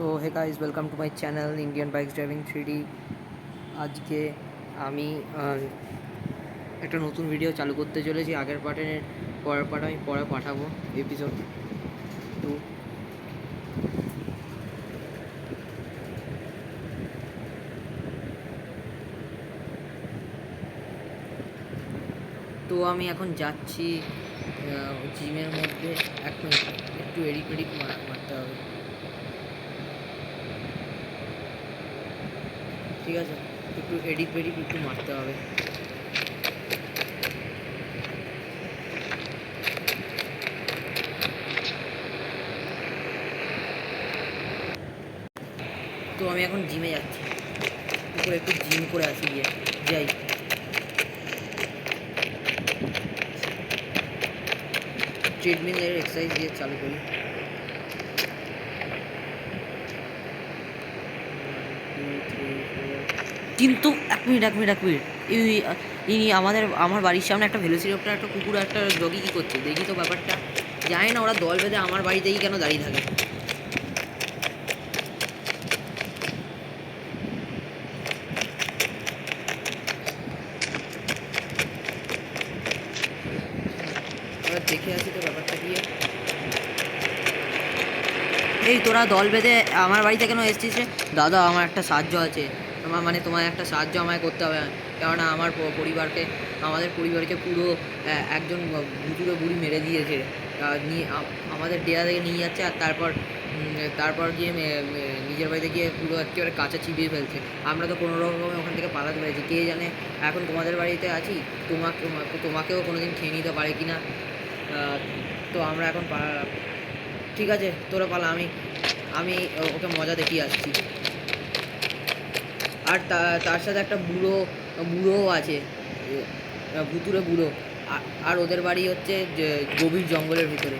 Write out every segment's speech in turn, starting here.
So hey guys welcome to my channel Indian bike driving three আজকে আমি একটা নতুন ভিডিও চালু করতে চলেছি। আগের পার্টের পরের পার্ট আমি পরে পাঠাবো এপিসোড টু তো আমি এখন যাচ্ছি জিমের মধ্যে। এখন একটু এডিট এডিট মারতে হবে। ঠিক আছে? একটু এডিট বেডিট একটু মারতে হবে। তো আমি এখন জিমে যাচ্ছি। উপরে একটু জিম করে আসি গিয়ে। যাই। ট্রেডমিলের এক্সারসাইজ দিয়ে চালু করি। কিন্তু এক মিনিট এক মিনিট এক মিনিট। ইনি আমাদের, আমার বাড়ির সামনে একটা ভেলোসিরপ্টার একটা কুকুর, একটা ডগি কী করছে? দেখি তো ব্যাপারটা। জানি না ওরা দল বেঁধে আমার বাড়িতেই কেন দাঁড়িয়ে থাকে এবার দেখে আসি তো ব্যাপারটা কি এই তোরা দল বেঁধে আমার বাড়িতে কেন এসেছিস? দাদা, আমার একটা সাহায্য আছে। আমার মানে তোমার একটা সাহায্য আমায় করতে হবে। কেননা আমার পরিবারকে, আমাদের পরিবারকে পুরো একজন ভুতুরে বুড়ি মেরে দিয়েছে। নিয়ে আমাদের ডেরা থেকে নিয়ে যাচ্ছে আর তারপর তারপর গিয়ে নিজের বাড়িতে গিয়ে পুরো একেবারে কাঁচা চিবিয়ে ফেলছে। আমরা তো কোনো রকমে ওখান থেকে পালাতে পেরেছি কে জানে এখন তোমাদের বাড়িতে আছি? তোমাকে, তোমাকেও কোনো দিন খেয়ে নিতে পারে কি না? তো আমরা এখন ঠিক আছে, তোরা পালা, আমি আমি ওকে মজা দেখিয়ে আসছি। আর তার সাথে একটা বুড়ো, বুড়োও আছে ভুতুরে বুড়ো, আর ওদের বাড়ি হচ্ছে গভীর জঙ্গলের ভিতরে।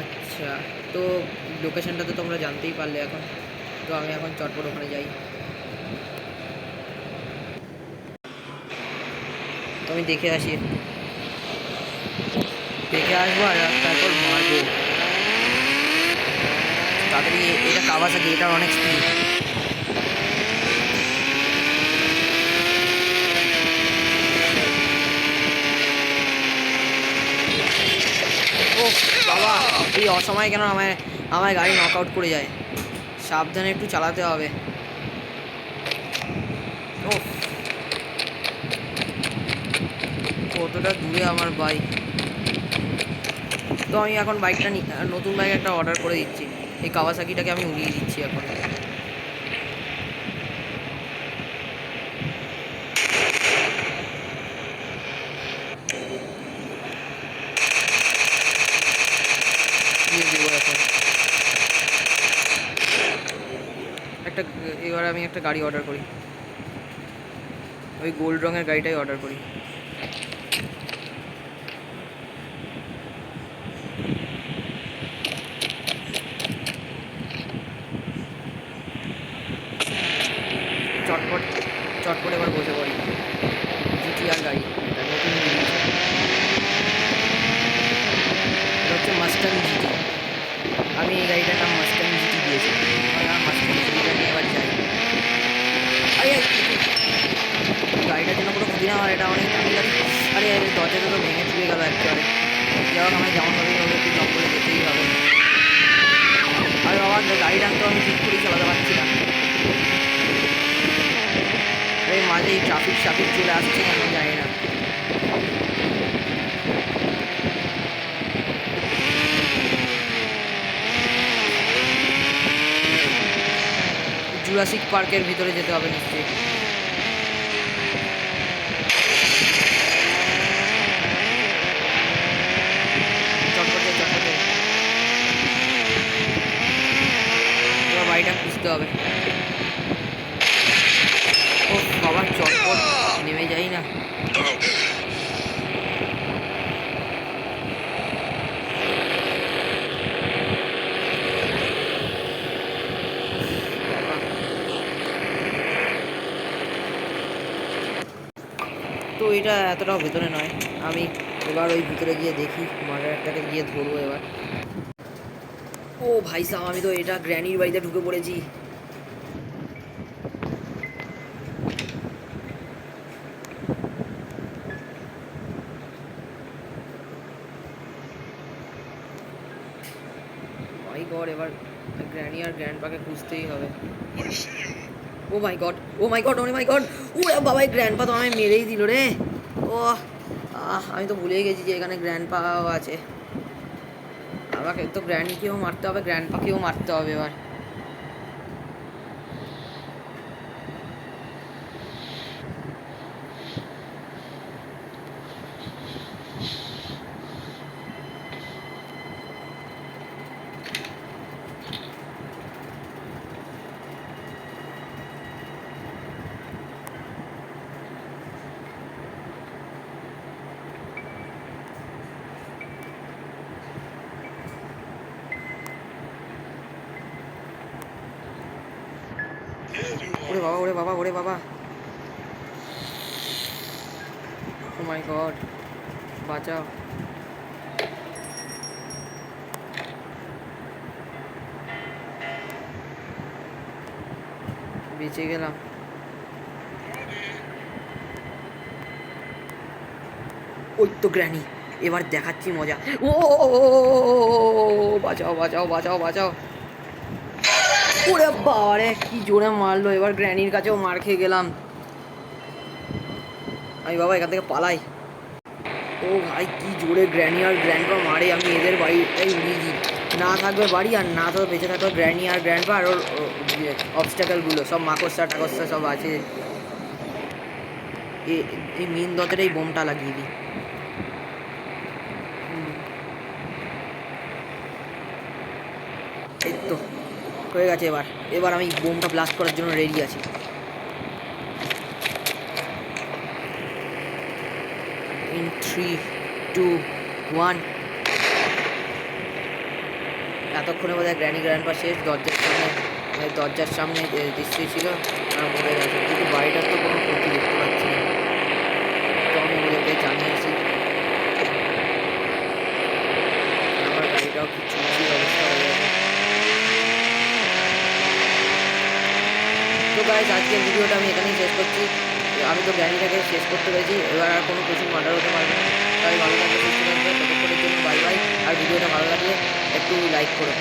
আচ্ছা তো লোকেশনটা তো তোমরা জানতেই পারলে এখন। তো আমি এখন চটপট ওখানে যাই। তো আমি দেখে আসি। দেখে আসব আর তারপর মারবো। তাড়াতাড়ি এটা কাওয়াসাকি এটার অনেক স্পিড বাবা, এই অসময়ে কেন আমায় আমায় গাড়ি নক আউট করে যায়? সাবধানে একটু চালাতে হবে। ও কতটা দূরে আমার বাইক তো আমি এখন বাইকটা নতুন বাইক একটা অর্ডার করে দিচ্ছি। এই কাওয়াসাকিটাকে আমি উড়িয়ে দিচ্ছি এখন। একটা, এবার আমি একটা গাড়ি অর্ডার করি। ওই গোল্ড রঙের গাড়িটাই অর্ডার করি। এটা অনেক গাড়ি আরে দরজাটা তো ভেঙে চুয়ে গেল একেবারে। যাই হোক আমায় যেমনভাবেই হবে একটু জঙ্গলে যেতেই হবে। আর বাবা গাড়িটা তো আমি ঠিক করেই চালাতে পারছি না। আরে, মাঝে এই ট্রাফিক ট্রাফিক চলে আসছে কেন জানি না। জুরাসিক পার্কের ভিতরে যেতে হবে নিশ্চয়ই চটপটে চটপটে এবার খুঁজতে হবে। ও বাবা, চটপট। নেমে যাই না। তো এটা এতটাও ভেতরে নয়। আমি এবার ওই ভিতরে গিয়ে দেখি মার্ডারটাকে গিয়ে ধরবো এবার। ও ভাই সাহেব, আমি তো এটা গ্র্যানির বাড়িতে ঢুকে পড়েছি। মাই গড, এবার গ্র্যানি আর গ্র্যান্ডপাকে খুঁজতেই হবে। ও my God, oh my God, oh my God, ও বাবা গ্র্যান্ডপা তো আমায় মেরেই দিল রে। ও আহ, আমি তো ভুলেই গেছি যে এখানে গ্র্যান্ডপাও আছে। আমাকে তো গ্র্যান্ডকেও মারতে হবে গ্র্যান্ডপাকেও মারতে হবে এবার। ওরে বাবা ওরে বাবা ওরে বাবা ও মাই গড বাঁচাও বেঁচে গেলাম ওই তো গ্র্যানি এবার দেখাচ্ছি মজা ও বাঁচাও বাঁচাও বাঁচাও বাঁচাও ওরে বাবারে, কি জোরে মারলো। এবার গ্র্যানির কাছেও মার খেয়ে গেলাম। আমি বাবা, এখান থেকে পালাই। ও ভাই, কি জোরে গ্র্যানি আর গ্র্যান্ডপা মারে। আমি এদের বাড়িটাই উড়িয়ে দিই। না থাকবে বাড়ি আর না তো বেঁচে থাকবে গ্র্যানি আর গ্র্যান্ডপা আর ওর অবস্টাকেলগুলো সব মাকড়সা টাকসা সব আছে। এই মেন দতের এই বোমটা লাগিয়ে দিই হুম। এই তো হয়ে গেছে এবার। এবার আমি বোমটা ব্লাস্ট করার জন্য রেডি আছি। ইন থ্রি টু ওয়ান এতক্ষণে বোধহয় গ্র্যানি গ্র্যান্ড পা শেষ, দরজার সামনে মানে দরজার সামনে যে দৃশ্যই ছিল কিন্তু বাড়িটার তো কোনো ক্ষতি দেখতে পাচ্ছি না। তো আমি ওদেরকে জানিয়েছি আমার গাড়িটাও কি চুরির অবস্থা হয়ে গেছে তো গাইজ আজকের ভিডিওটা আমি এখানেই শেষ করছি। আমি তো জ্ঞানীটাকে শেষ করতে পেরেছি, এবার আর কোনো প্রচুর মার্ডার হতে পারবে না। তাই ভালো থাকবে সুস্থ থাকবে ততক্ষণের জন্য বাই বাই আর ভিডিওটা ভালো লাগলে একটু লাইক করো।